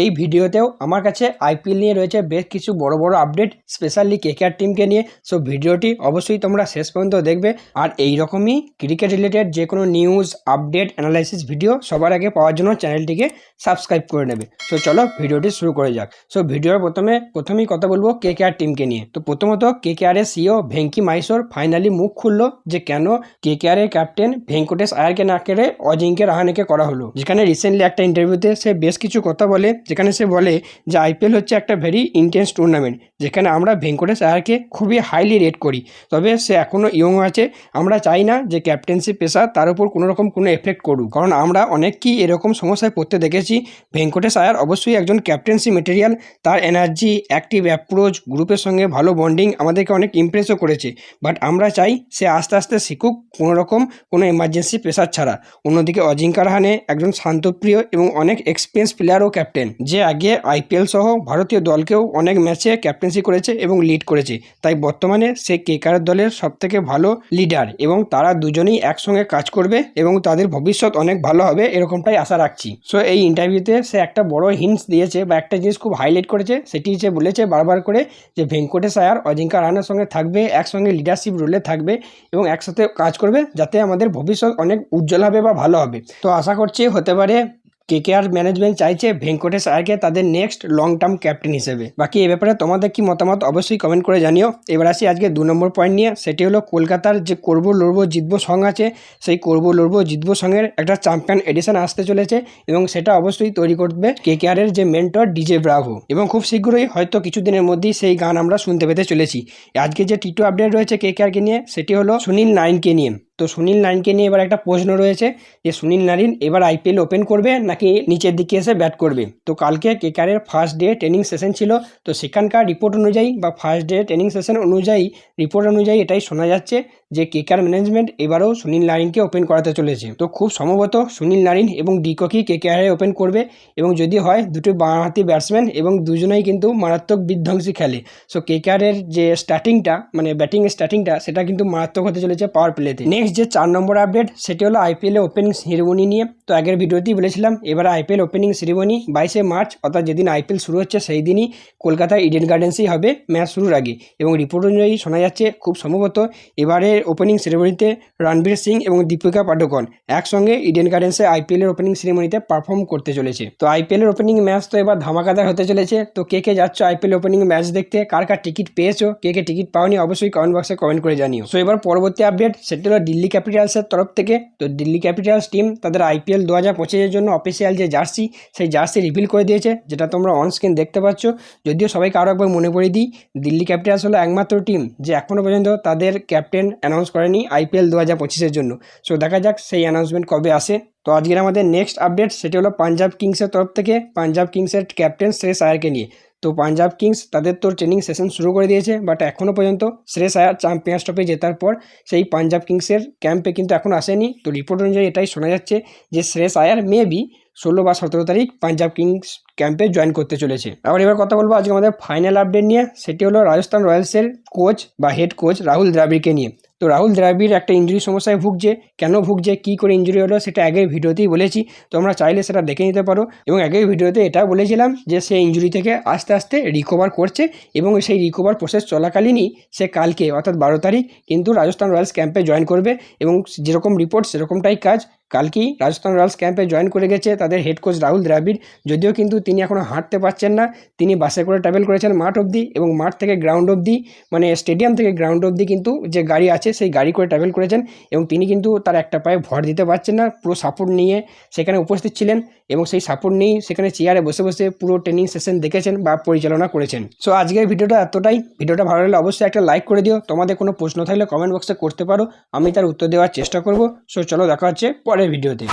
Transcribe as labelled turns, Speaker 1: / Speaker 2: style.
Speaker 1: এই ভিডিওতেও আমার কাছে আইপিএল নিয়ে রয়েছে বেশ কিছু বড় বড় আপডেট স্পেশালি কেকেআর টিমকে নিয়ে। সো ভিডিওটি অবশ্যই তোমরা শেষ পর্যন্ত দেখবে। আর এই রকমই ক্রিকেট রিলেটেড যে কোনো নিউজ আপডেট অ্যানালাইসিস ভিডিও সবার আগে পাওয়ার জন্য চ্যানেলটিকে সাবস্ক্রাইব করে নেবে। সো চলো ভিডিওটি শুরু করে যাক। সো ভিডিওর প্রথমে, প্রথমেই কথা বলব কেকেআর টিমকে নিয়ে। তো প্রথমত কেকেআর এর সিও ভেঙ্কি মাইসোর ফাইনালি মুখ খুললো যে কেন কেকেআর এর ক্যাপ্টেন ভেঙ্কটেশ আয়ারকে না কেড়ে অজিঙ্কে রাহানেকে করা হলো। যেখানে রিসেন্টলি একটা ইন্টারভিউতে সে বেশ কিছু কথা বলে। যেখানে সে বলে যে আইপিএল হচ্ছে একটা ভেরি ইন্টেন্স টুর্নামেন্ট যেখানে আমরা ভেঙ্কটেশ আয়ারকে খুবই হাইলি রেট করি। তবে সে এখনও ইয়ং আছে, আমরা চাই না যে ক্যাপ্টেন্সি পেশা তার উপর কোনো রকম কোনো এফেক্ট করুক। কারণ আমরা অনেককেই এরকম সমস্যায় পড়তে দেখেছি, ভেঙ্কটেশ আয়ার অবশ্যই একজন ক্যাপ্টেন্সি মেটেরিয়াল তার এনার্জি অ্যাক্টিভ অ্যাপ্রোচ গ্রুপের সঙ্গে ভালো বন্ডিং আমাদেরকে অনেক ইমপ্রেসও করেছে। বাট আমরা চাই সে আস্তে আস্তে শিখুক কোনো রকম কোনো এমার্জেন্সি প্রেশার ছাড়া। অন্যদিকে অজিঙ্কা রাহানে একজন শান্তপ্রিয় এবং অনেক এক্সপিরিয়েন্স প্লেয়ার ও ক্যাপ্টেন যে আগে আইপিএল সহ ভারতীয় দলকেও অনেক ম্যাচে ক্যাপ্টেন্সি করেছে এবং লিড করেছে। তাই বর্তমানে সে কেকার দলের সবথেকে ভালো লিডার এবং তারা দুজনেই একসঙ্গে কাজ করবে এবং তাদের ভবিষ্যৎ অনেক ভালো হবে এরকমটাই আশা রাখছি। সো এই ইন্টারভিউতে সে একটা বড় হিন্টস দিয়েছে বা একটা জিনিস খুব হাইলাইট করেছে, সেটি হচ্ছে বলেছে বারবার করে যে ভেঙ্কটেশ আয়ার, অজিঙ্কা রাহানের সঙ্গে থাকবে, একসঙ্গে লিডারশিপ রোলে থাকবে এবং একসাথে কাজ করবে যাতে আমাদের ভবিষ্যৎ অনেক উজ্জ্বল হবে বা ভালো হবে। তো আশা করছি হতে পারে কেকেআর ম্যানেজমেন্ট চাইছে ভেঙ্কটেশ আয়ারকে তাদের নেক্সট লং টার্ম ক্যাপ্টেন হিসেবে। বাকি এ ব্যাপারে তোমাদের কি মতামত অবশ্যই কমেন্ট করে জানিও। এবার আসি আজকে দু নম্বর পয়েন্ট নিয়ে, সেটি হলো কলকাতার যে করব লড়বো জিতবো সং আছে, সেই করব লড়বো জিতবো সঙ্গের একটা চ্যাম্পিয়ন এডিশন আসতে চলেছে এবং সেটা অবশ্যই তৈরি করবে কেকেআরের যে মেন্টর ডিজে ব্রাভো এবং খুব শীঘ্রই হয়তো কিছুদিনের মধ্যেই সেই গান আমরা শুনতে পেতে চলেছি। আজকে যে টিটু আপডেট রয়েছে কেকেআরকে নিয়ে, সেটি হলো সুনীল নাইনকে নিয়ে। তো সুনীল নারিনকে নিয়ে এবার একটা প্রশ্ন রয়েছে যে, সুনীল নারিন এবার আইপিএল ওপেন করবে নাকি নিচের দিকে এসে ব্যাট করবে? তো কালকে কেকারের ফার্স্ট ডে ট্রেনিং সেশন ছিল, তো সেখানকার রিপোর্ট অনুযায়ী বা ফার্স্ট ডে ট্রেনিং সেশন অনুযায়ী রিপোর্ট অনুযায়ী এটাই শোনা যাচ্ছে যে কেকার ম্যানেজমেন্ট এবারেও সুনীল নারিনকে ওপেন করাতে চলেছে। তো খুব সম্ভবত সুনীল নারিন এবং ডিককি কেকেআরে ওপেন করবে এবং যদি হয়, দুটো বাঁহাতি ব্যাটসম্যান এবং দুজনেই কিন্তু মারাত্মক বিধ্বংসী খেলে। সো কেকেআরের যে স্টার্টিংটা মানে ব্যাটিং স্টার্টিংটা, সেটা কিন্তু মারাত্মক হতে চলেছে পাওয়ার প্লেতে নেক্সট যে চার নম্বর আপডেট সেটি হলো আইপিএলে ওপেনিং সেরিমনি নিয়ে। তো আগের ভিডিওতেই বলেছিলাম, এবার আইপিএল ওপেনিং সেরিমনি বাইশে মার্চ, অর্থাৎ যেদিন আইপিএল শুরু হচ্ছে, সেই দিনই কলকাতার ইডেন গার্ডেন্সেই হবে ম্যাচ শুরুর আগে। এবং রিপোর্ট অনুযায়ী শোনা যাচ্ছে, খুব সম্ভবত এবারে ওপেনিং সেরেমনিতে রণবীর সিং এবং দীপিকা পাডুকন একসঙ্গে ইডেন গার্ডেন্সে আইপিএলের ওপেনিং সেরেমনিতে পারফর্ম করতে চলেছে। তো আইপিএলের ওপেনিং ম্যাচ তো এবার ধামাকাদার হতে চলেছে। তো কে কে যাচ্ছ আইপিএল ওপেনিং ম্যাচ দেখতে? কার কার টিকিট পেয়েছ? কে কে টিকিট পাওনি? অবশ্যই কমেন্ট বক্সে কমেন্ট করে জানিও। সো এবার পরবর্তী আপডেট সেটি হলো দিল্লি ক্যাপিটালসের তরফ থেকে। তো দিল্লি ক্যাপিটালস টিম তাদের আইপিএল দু হাজার পঁচিশের জন্য অফিসিয়াল যে জার্সি সেই জার্সি রিভিল করে দিয়েছে, যেটা তোমরা অন স্ক্রিন দেখতে পাচ্ছ। যদিও সবাইকে আরও একবার মনে করে দিই, দিল্লি ক্যাপিটালস হলো একমাত্র টিম যে এখনও পর্যন্ত তাদের ক্যাপ্টেন অ্যানাউন্স করেনি আইপিএল দু হাজার পঁচিশের জন্য। সো দেখা যাক সেই অ্যানাউন্সমেন্ট কবে আসে। তো, আজকের আমাদের নেক্সট আপডেট সেটি হলো পাঞ্জাব কিংসের তরফ থেকে পাঞ্জাব কিংসের ক্যাপ্টেন শ্রেয়স আয়ারকে নিয়ে। তো পাঞ্জাব কিংস তাদের তো ট্রেনিং সেশন শুরু করে দিয়েছে বাট এখনও পর্যন্ত শ্রেয়স আয়ার চ্যাম্পিয়ন্স ট্রফি জেতার পর সেই পাঞ্জাব কিংসের ক্যাম্পে কিন্তু এখন আসেনি। তো রিপোর্ট অনুযায়ী এটাই শোনা যাচ্ছে যে শ্রেয়স আয়ার মেবি ষোলো বা সতেরো তারিখ পাঞ্জাব কিংস ক্যাম্পে জয়েন করতে চলেছে। আবার এবার কথা বলব আজকে আমাদের ফাইনাল আপডেট নিয়ে, সেটি হলো রাজস্থান রয়্যালসের কোচ বা হেড কোচ রাহুল দ্রাবিড়কে নিয়ে। তো রাহুল দ্রাবিড় একটা ইঞ্জুরি সমস্যায় ভুগছে। কেন ভুগছে? কি করে ইঞ্জুরি হলো? সেটা আগের ভিডিওতেই বলেছি। তোমরা চাইলে সেটা দেখে নিতে পারো। এবং আগের ভিডিওতে এটা বলেছিলাম যে, সে ইঞ্জুরি থেকে আস্তে আস্তে রিকভার করছে এবং সেই রিকভার প্রসেস চলাকালীনই সে কালকে, অর্থাৎ বারো তারিখ, কিন্তু রাজস্থান রয়্যালস ক্যাম্পে জয়েন করবে এবং যেরকম রিপোর্ট সেরকমটাই কাজ কালকেই রাজস্থান রয়্যালস ক্যাম্পে জয়েন করে গেছে তাদের হেড কোচ রাহুল দ্রাবিড়। যদিও কিন্তু তিনি এখনও হাঁটতে পারছেন না, তিনি বাসে করে ট্রাভেল করেছেন মাঠ অবধি এবং মাঠ থেকে গ্রাউন্ড অবধি মানে স্টেডিয়াম থেকে গ্রাউন্ড অবধি কিন্তু যে গাড়ি আছে সেই গাড়ি করে ট্রাভেল করেছেন এবং তিনি কিন্তু তার একটা পায়ে ভর দিতে পারছেন না, পুরো সাপোর্ট নিয়ে সেখানে উপস্থিত ছিলেন এবং সেই সাপোর্ট নিয়েই সেখানে চেয়ারে বসে বসে পুরো ট্রেনিং সেশন দেখেছেন বা পরিচালনা করেছেন। সো আজকের ভিডিওটা এতটাই। ভিডিওটা ভালো লাগলে অবশ্যই একটা লাইক করে দিও। তোমাদের কোনো প্রশ্ন থাকলে কমেন্ট বক্সে করতে পারো। আমি তার উত্তর দেওয়ার চেষ্টা করব। সো চলো দেখা হচ্ছে পরের ভিডিওতে।